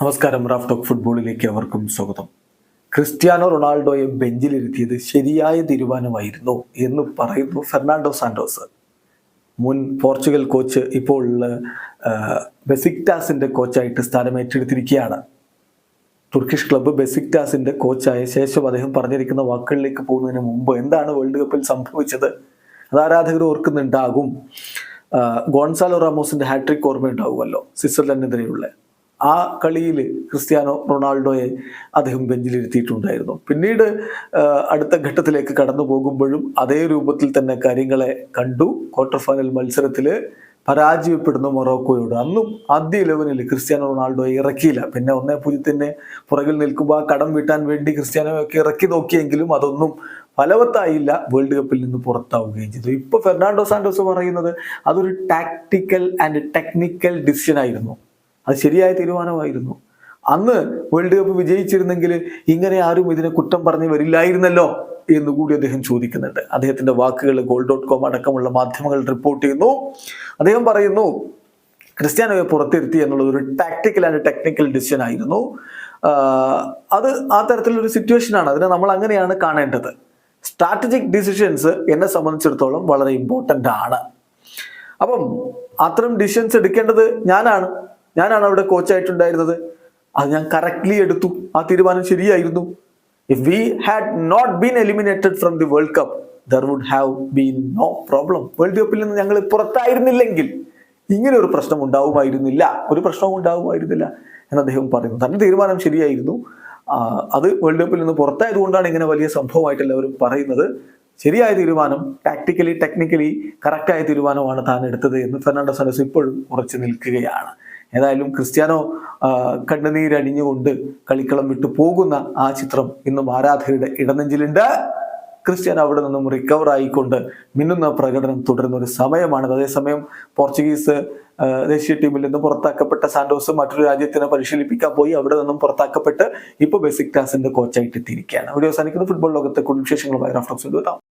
നമസ്കാരം Raf talk ഫുട്ബോളിലേക്ക് അവർക്കും സ്വാഗതം. ക്രിസ്ത്യാനോ റൊണാൾഡോയെ ബെഞ്ചിലിരുത്തിയത് ശരിയായ തീരുമാനമായിരുന്നു എന്ന് പറയുന്നു ഫെർണാണ്ടോ സാന്റോസ് മുൻ പോർച്ചുഗൽ കോച്ച് ഇപ്പോൾ ബെസിക്ടാസിന്റെ കോച്ചായിട്ട് സ്ഥാനം ഏറ്റെടുത്തിരിക്കുകയാണ് തുർക്കിഷ് ക്ലബ്ബ് ബെസിക്ടാസിന്റെ കോച്ചായ ശേഷം അദ്ദേഹം പറഞ്ഞിരിക്കുന്ന വാക്കുകളിലേക്ക് പോകുന്നതിന് മുമ്പ് എന്താണ് വേൾഡ് കപ്പിൽ സംഭവിച്ചത്? അത് ആരാധകർ ഓർക്കുന്നുണ്ടാകും. ഗോൺസാലോ റാമോസിന്റെ ഹാട്രിക് ഓർമ്മയുണ്ടാകുമല്ലോ സ്വിറ്റ്സർലൻഡിനെതിരെയുള്ള. ആ കളിയിൽ ക്രിസ്ത്യാനോ റൊണാൾഡോയെ അദ്ദേഹം ബെഞ്ചിലിരുത്തിയിട്ടുണ്ടായിരുന്നു പിന്നീട് അടുത്ത ഘട്ടത്തിലേക്ക് കടന്നു പോകുമ്പോഴും അതേ രൂപത്തിൽ തന്നെ കാര്യങ്ങളെ കണ്ടു. ക്വാർട്ടർ ഫൈനൽ മത്സരത്തിൽ പരാജയപ്പെടുന്നു മൊറോക്കോയോട്. അന്നും ആദ്യ ഇലവനിൽ ക്രിസ്ത്യാനോ റൊണാൾഡോയെ ഇറക്കിയില്ല. പിന്നെ ഒന്നേ പൂജ്യത്തിന് പുറകിൽ നിൽക്കുമ്പോൾ ആ കടം വീട്ടാൻ വേണ്ടി ക്രിസ്ത്യാനോയൊക്കെ ഇറക്കി നോക്കിയെങ്കിലും അതൊന്നും ഫലവത്തായില്ല. വേൾഡ് കപ്പിൽ നിന്ന് പുറത്താവുകയും ചെയ്തു. ഇപ്പോൾ ഫെർണാണ്ടോ സാന്റോസ് പറയുന്നത് അതൊരു ടാക്ടിക്കൽ ആൻഡ് ടെക്നിക്കൽ ഡിസിഷൻ ആയിരുന്നു. അത് ശരിയായ തീരുമാനമായിരുന്നു. അന്ന് വേൾഡ് കപ്പ് വിജയിച്ചിരുന്നെങ്കിൽ ഇങ്ങനെ ആരും ഇതിനെ കുറ്റം പറഞ്ഞ് വരില്ലായിരുന്നല്ലോ എന്ന് കൂടി അദ്ദേഹം ചോദിക്കുന്നുണ്ട്. അദ്ദേഹത്തിന്റെ വാക്കുകൾ ഗോൾ ഡോട്ട് കോം അടക്കമുള്ള മാധ്യമങ്ങൾ റിപ്പോർട്ട് ചെയ്യുന്നു. അദ്ദേഹം പറയുന്നു ക്രിസ്ത്യാനോയെ പുറത്തിരുത്തി എന്നുള്ളത് ഒരു ടാക്ടിക്കൽ ആൻഡ് ടെക്നിക്കൽ ഡിസിഷൻ ആയിരുന്നു. അത് ആ തരത്തിലൊരു സിറ്റുവേഷനാണ് അതിനെ നമ്മൾ അങ്ങനെയാണ് കാണേണ്ടത്. സ്ട്രാറ്റജിക് ഡിസിഷൻസ് എന്നെ സംബന്ധിച്ചിടത്തോളം വളരെ ഇമ്പോർട്ടന്റ് ആണ്. അപ്പം അത്തരം ഡിസിഷൻസ് എടുക്കേണ്ടത് ഞാനാണ്. ഞാനാണ് അവിടെ കോച്ചായിട്ടുണ്ടായിരുന്നത് അത് ഞാൻ കറക്റ്റ്ലി എടുത്തു. ആ തീരുമാനം ശരിയായിരുന്നു. If we had not been eliminated from the world cup there would have been no problem world കപ്പിൽ നിന്ന് ഞങ്ങൾ പുറത്തായിരുന്നില്ലെങ്കിൽ ഇങ്ങനെ ഒരു പ്രശ്നം ഉണ്ടാവുമായിരുന്നില്ല. ഒരു പ്രശ്നവും ഉണ്ടാവുമായിരുന്നില്ല എന്ന് അദ്ദേഹം പറയുന്നു. തന്റെ തീരുമാനം ശരിയായിരുന്നു. അത് വേൾഡ് കപ്പിൽ നിന്ന് പുറത്തായതുകൊണ്ടാണ് ഇങ്ങനെ വലിയ സംഭവമായിട്ട് എല്ലാവരും പറയുന്നത്. ശരിയായ തീരുമാനം ടാക്ടിക്കലി ടെക്നിക്കലി കറക്റ്റായ തീരുമാനമാണ് താൻ എടുത്തത് എന്ന് ഫെർണാണ്ടോ സനസ് ഇപ്പോഴും ഉറച്ചു നിൽക്കുകയാണ്. ഏതായാലും ക്രിസ്ത്യാനോ കണ്ണുനീരണിഞ്ഞുകൊണ്ട് കളിക്കളം വിട്ടു പോകുന്ന ആ ചിത്രം ഇന്നും ആരാധകരുടെ ഇടനെഞ്ചിലുണ്ട്. ക്രിസ്ത്യാനോ അവിടെ നിന്നും റിക്കവർ ആയിക്കൊണ്ട് മിന്നുന്ന പ്രകടനം തുടരുന്ന ഒരു സമയമാണിത്. അതേസമയം പോർച്ചുഗീസ് ദേശീയ ടീമിൽ നിന്ന് പുറത്താക്കപ്പെട്ട സാന്റോസ് മറ്റൊരു രാജ്യത്തിനെ പരിശീലിപ്പിക്കാൻ പോയി. അവിടെ നിന്നും പുറത്താക്കപ്പെട്ട് ഇപ്പോൾ ബെസിക് ടാസിന്റെ കോച്ചായിട്ട് എത്തിയിരിക്കുകയാണ്. വീഡിയോ അവസാനിക്കുന്ന. ഫുട്ബോൾ ലോകത്തെ കൂടുതൽ വിശേഷങ്ങളുമായി റഫ്ലക്സ് എത്താം.